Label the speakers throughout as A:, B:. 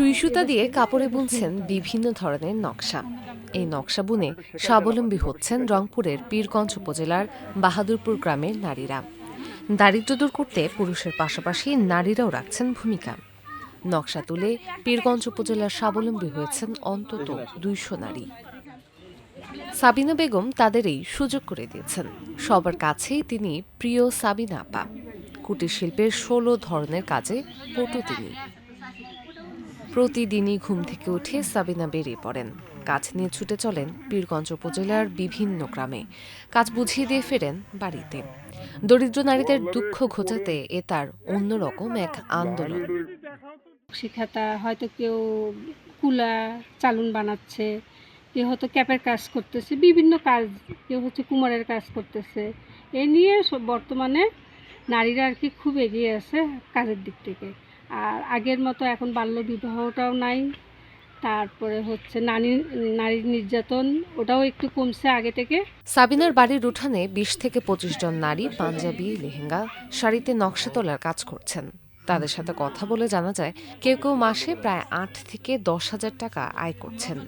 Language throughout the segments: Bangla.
A: সুই সুতা দিয়ে কাপড়ে বুনছেন বিভিন্ন ধরনের নকশা। এই নকশা বুনে স্বাবলম্বী হচ্ছেন রংপুরের পীরগঞ্জ উপজেলার বাহাদুরপুর গ্রামের নারীরা। দারিদ্র দূর করতে পুরুষের পাশাপাশি নারীরাও রাখছেন ভূমিকা। নকশা তুলে পীরগঞ্জ উপজেলার স্বাবলম্বী হয়েছেন অন্তত দুইশো নারী। সাবিনা বেগম তাদের এই সুযোগ করে দিয়েছেন। সবার কাছেই তিনি প্রিয় সাবিনা আপা। কুটির শিল্পের ষোলো ধরনের কাজে পটু তিনি। প্রতিদিনই ঘুম থেকে উঠে সাবিনা বেরিয়ে পড়েন। কাজ নিয়ে ছুটে চলেন পীরগঞ্জ উপজেলার বিভিন্ন গ্রামে। কাজ বুঝিয়ে দিয়ে ফেরেন বাড়িতে। দরিদ্র নারীদের দুঃখ ঘোচাতে এ তার অন্যরকম এক আন্দোলন।
B: শিখাতা হয়তো কেউ কুলা, চালুন বানাচ্ছে, কেউ হয়তো ক্যাপের কাজ করতেছে, বিভিন্ন কাজ, কেউ হচ্ছে কুমারের কাজ করতেছে। এ নিয়ে বর্তমানে নারীরা আর কি খুব এগিয়ে আছে কাজের দিক থেকে। আর আগের মতো এখন বাল্য বিবাহটাও নাই। তারপরে হচ্ছে নারী নারীর নির্যাতন, ওটাও একটু কমছে আগে থেকে।
A: সাবিনার বাড়ির উঠানে বিশ থেকে পঁচিশ জন নারী, পাঞ্জাবি, লেহেঙ্গা, শাড়িতে নকশা তোলার কাজ করছেন। তাদের সাথে কথা বলে জানা যায়, কেউ কেউ মাসে প্রায় আট থেকে দশ হাজার টাকা আয় করছেন।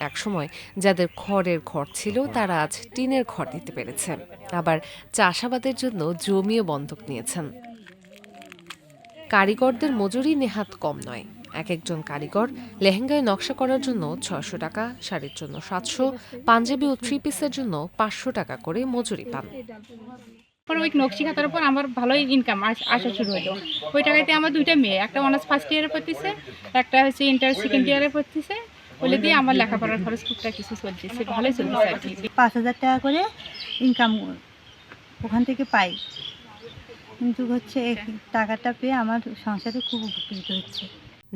A: একসময় যাদের খড়ের ঘর ছিল, তারা আজ টিনের ঘর নিতে পেরেছে। আবার চাষাবাদের জন্য জমিও বন্ধক নিয়েছেন। কারিগরদের মজুরি নেহাত কম নয়। এক একজন কারিগর লেহেঙ্গায় নকশা করার জন্য ছয়শো টাকা শাড়ির জন্য সাতশো পাঞ্জাবি ও থ্রি পিসের জন্য পাঁচশো টাকা করে মজুরি পান।
C: পরে ওই নকশি খাতার উপর আমার ভালোই ইনকাম আসা শুরু হলো ওই টাকাতে আমার দুইটা মেয়ে একটা অনার্স ফার্স্ট ইয়ারে পড়তেছে একটা হচ্ছে ইন্টার সেকেন্ড ইয়ারে পড়তেছে। বলে দিয়ে আমার লেখাপড়ার খরচ টুকটাক কিছু চলতেছে ভালোই চলতেছে আর কি।
D: পাঁচ হাজার টাকা করে ইনকাম ওখান থেকে পাই। কিন্তু হচ্ছে টাকাটা পেয়ে আমার সংসারে খুব উপকৃত হচ্ছে।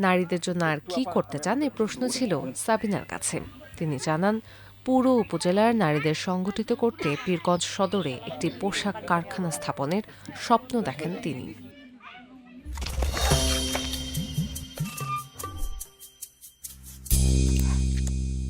A: নারীদের জন্য আর কি করতে চান এই প্রশ্ন ছিল সাবিনার কাছে। তিনি জানান, পুরো উপজেলার নারীদের সংগঠিত করতে পীরগঞ্জ সদরে একটি পোশাক কারখানা স্থাপনের স্বপ্ন দেখেন তিনি।